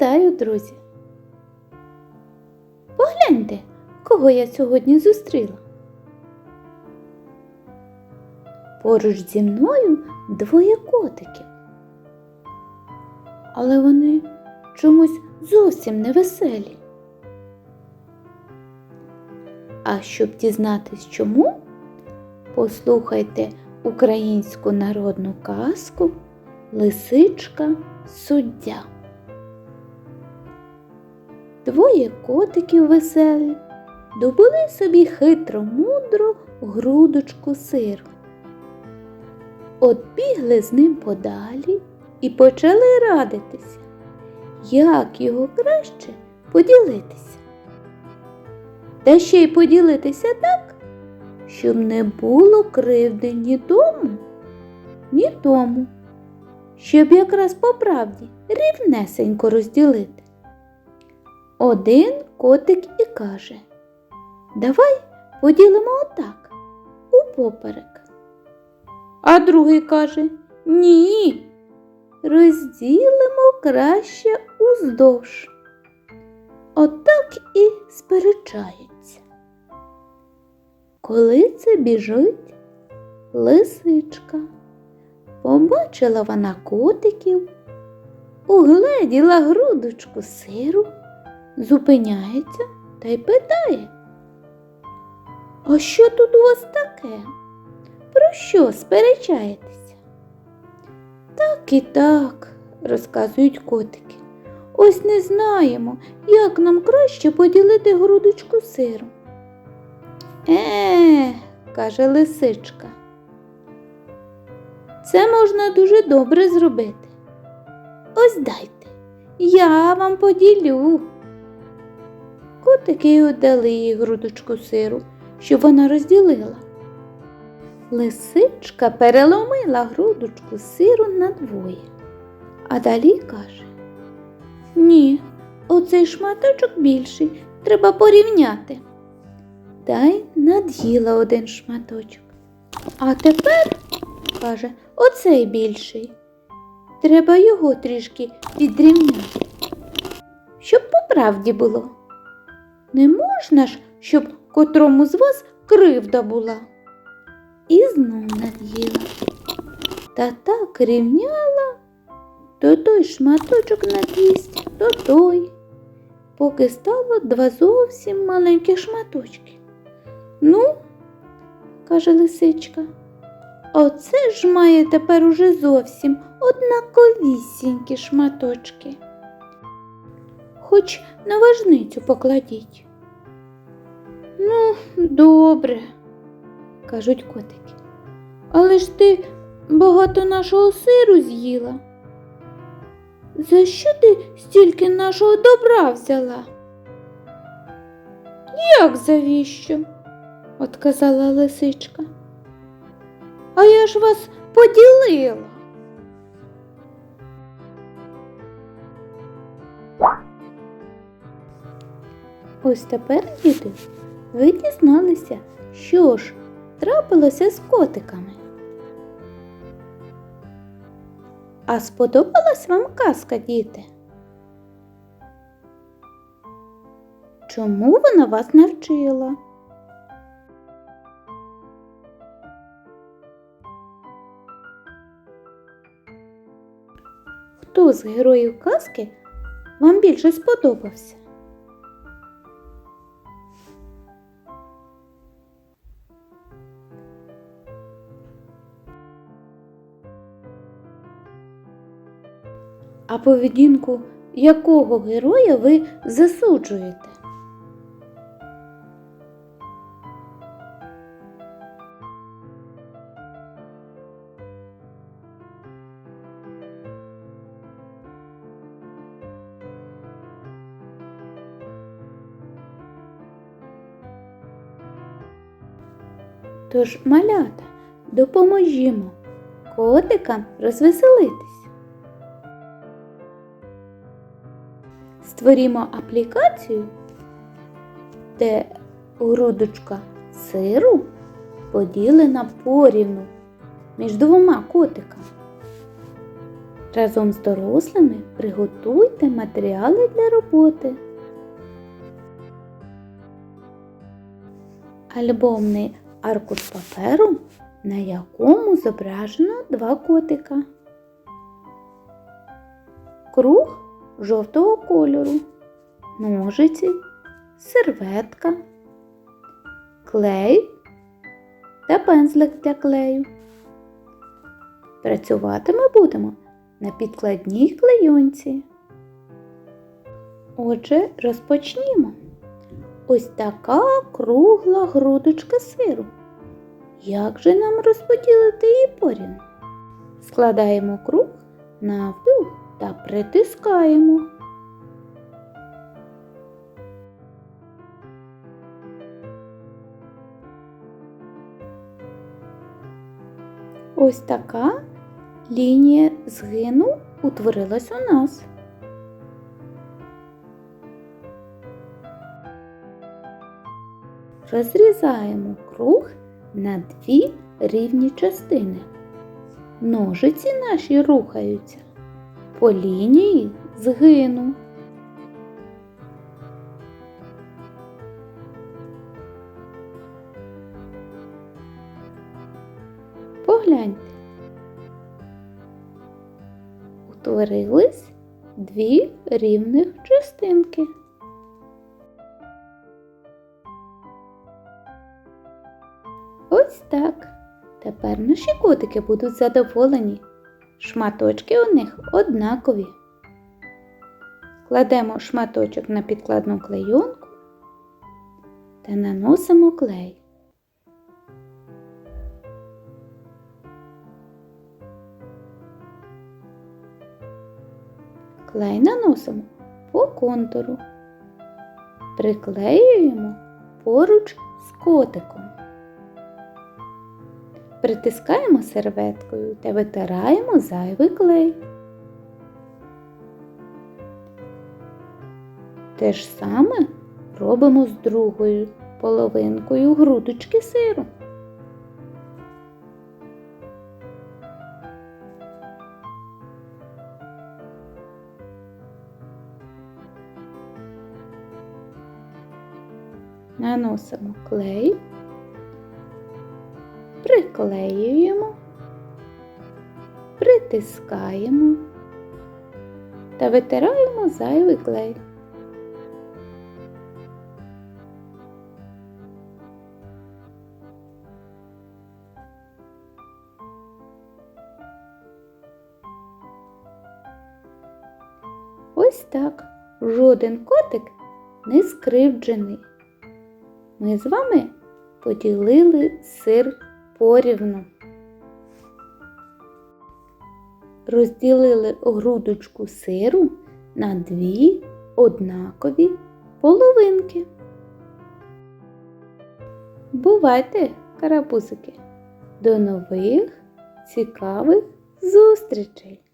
Вітаю, друзі! Погляньте, кого я сьогодні зустріла. Поруч зі мною двоє котиків. Але вони чомусь зовсім не веселі. А щоб дізнатись чому, послухайте українську народну казку Лисичка суддя. Двоє котиків веселі добули собі хитро мудро грудочку сиру. От бігли з ним подалі і почали радитися, як його краще поділитися. Та ще й поділитися так, щоб не було кривди ні тому, ні тому, щоб якраз по правді рівнесенько розділити. Один котик і каже Давай поділимо отак, упоперек. А другий каже Ні, розділимо краще уздовж. Отак і сперечаються. Коли це біжить лисичка, побачила вона котиків, угледіла грудочку сиру зупиняється та й питає. А що тут у вас таке? Про що сперечаєтеся? Так і так, розказують котики. Ось не знаємо, як нам краще поділити грудочку сиру. Е, каже лисичка. Це можна дуже добре зробити. Ось дайте, я вам поділю. Котики віддали їй грудочку сиру, щоб вона розділила. Лисичка переломила грудочку сиру надвоє, а далі каже Ні, оцей шматочок більший, треба порівняти. Та й над'їла один шматочок. А тепер, каже, оцей більший. Треба його трішки підрівняти. Щоб по правді було. Не можна ж, щоб котрому з вас кривда була. І знов над'їла. Та так рівняла, то той шматочок над'їсть, то той, поки стало два зовсім маленькі шматочки. Ну, каже лисичка, оце ж має тепер уже зовсім однаковісінькі шматочки хоч на важницю покладіть. Ну, добре, кажуть котики. Але ж ти багато нашого сиру з'їла. За що ти стільки нашого добра взяла? Як завіщо? отказала лисичка. А я ж вас поділила. Ось тепер, діти, ви дізналися, що ж трапилося з котиками. А сподобалась вам казка, діти? Чому вона вас навчила? Хто з героїв казки вам більше сподобався? А поведінку якого героя ви засуджуєте? Тож, малята, допоможімо котикам розвеселитись. Створімо аплікацію, де грудочка сиру поділена порівну між двома котиками. Разом з дорослими приготуйте матеріали для роботи. Альбомний аркуш паперу, на якому зображено два котика. Круг жовтого кольору, ножиці, серветка, клей та пензлик для клею. Працювати ми будемо на підкладній клейонці. Отже, розпочнімо. Ось така кругла грудочка сиру. Як же нам розподілити її порівну? Складаємо круг навпіл та притискаємо. Ось така лінія згину утворилась у нас. Розрізаємо круг на дві рівні частини. Ножиці наші рухаються по лінії згину. Погляньте. Утворились дві рівних частинки. Ось так. Тепер наші котики будуть задоволені. Шматочки у них однакові. Кладемо шматочок на підкладну клейонку та наносимо клей. Клей наносимо по контуру. Приклеюємо поруч з котиком. Притискаємо серветкою та витираємо зайвий клей. Те ж саме робимо з другою половинкою грудочки сиру. Наносимо клей приклеюємо, притискаємо та витираємо зайвий клей. Ось так жоден котик не скривджений. Ми з вами поділили сир порівну. Розділили грудочку сиру на дві однакові половинки. Бувайте, карапузики! До нових цікавих зустрічей!